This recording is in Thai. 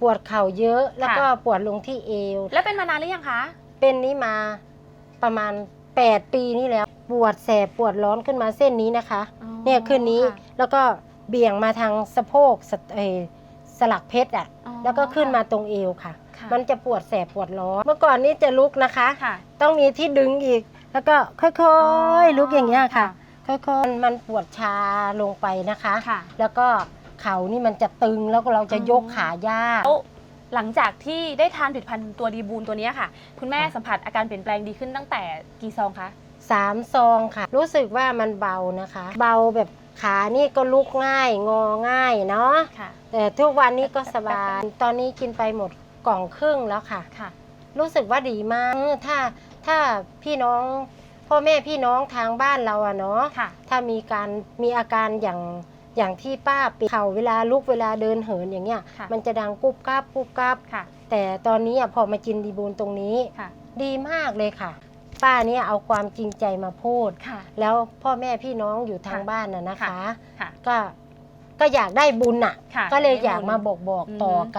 ปวดเข่าเยอะ แล้วก็ปวดลงที่เอว แล้วเป็นมานานหรือยังคะ เป็นนี้มาประมาณ 8 ปีนี่แล้ว ปวดแสบปวดร้อนขึ้นมาเส้นนี้นะคะอ๋อเนี่ยขึ้นนี้ค่ะแล้วก็เบี่ยงมาทางสะโพกสะเอ่อสลักเพชรอะอ๋อแล้วก็ขึ้นมาตรงเอวค่ะค่ะ มันจะปวดแสบปวดร้อน เมื่อก่อนนี้จะลุกนะคะค่ะต้องมีที่ดึงอีก แล้วก็ค่อยๆลุกอย่างเงี้ยค่ะ ค่ะค่อยๆมันปวดชาลงไปนะคะค่ะแล้วก็ เข่านี่มันจะตึงแล้วก็เราจะยกขายาก แล้วหลังจากที่ได้ทานผลิตภัณฑ์ตัวดีบูนตัวเนี้ยค่ะ คุณแม่ค่ะสัมผัสอาการเปลี่ยนแปลงดีขึ้นตั้งแต่กี่ซองคะ สามซองค่ะ รู้สึกว่ามันเบานะคะ เบาแบบขานี่ก็ลุกง่ายงอง่ายเนาะค่ะแต่ทุกวันนี้ก็สบาย ตอนนี้กินไปหมดกล่องครึ่งแล้วค่ะ ค่ะ รู้สึกว่าดีมากถ้าถ้าพี่น้องพ่อแม่พี่น้องทางบ้านเราอะเนาะ ค่ะ ถ้ามีการมีอาการอย่าง อย่างที่ป้าเป็นเข่าเวลาลุกเวลาเดินเหินอย่างเงี้ย ค่ะ มันจะดังกุบกับกุบกับ ค่ะ แต่ตอนนี้อะพอมากินดีบูนตรงนี้ ค่ะ ดีมากเลยค่ะ ป้าเนี่ยเอาความจริงใจมาพูด ค่ะ แล้วพ่อแม่พี่น้องอยู่ทางค่ะบ้านน่ะนะคะ ค่ะ ก็ก็อยากได้บุญอะ ค่ะก็เลยได้อยากบุญมาบอกบอกอืมต่อกัน